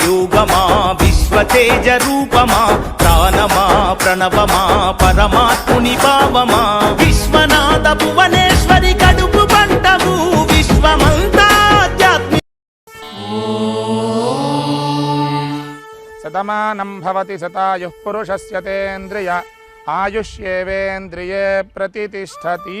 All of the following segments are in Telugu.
యోగమా విశ్వతేజ రూపమా ప్రాణమా ప్రణవమా పరమాత్ముని భావమా? విశ్వనాథ భువనేశ్వరి కడుపు పంటము విశ్వమంతా ఆధ్యాత్మిక శతమానం భవతి శతాయుః పురుషస్య తేంద్రియ ఆయుష్యేవేంద్రియే ప్రతిష్టతి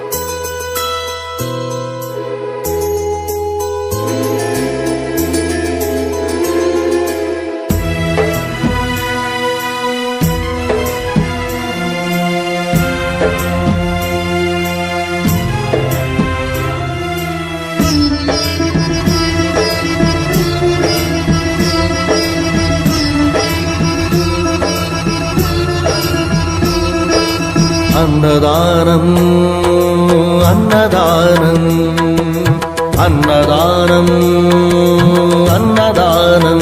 భవ అన్నదానం అన్నదానం అన్నదానం అన్నదానం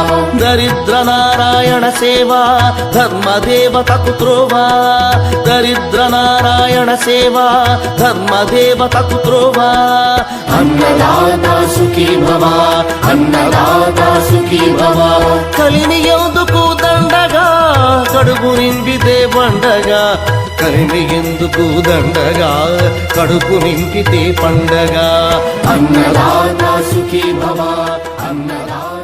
దరిద్ర నారాయణ సేవ ధర్మ దేవతకు త్రోవా దరిద్ర నారాయణ సేవ ధర్మ దేవతకు త్రోవా అన్నదాత సుఖీ భవ అన్నదాత సుఖీ భవ. కలిని ఎందుకు దండగా కడుపు నింపితే పండగా. కలిని ఎందుకు దండగా కడుపు నింపితే పండగా. అన్నదాత సుఖీ భవ అన్నదాత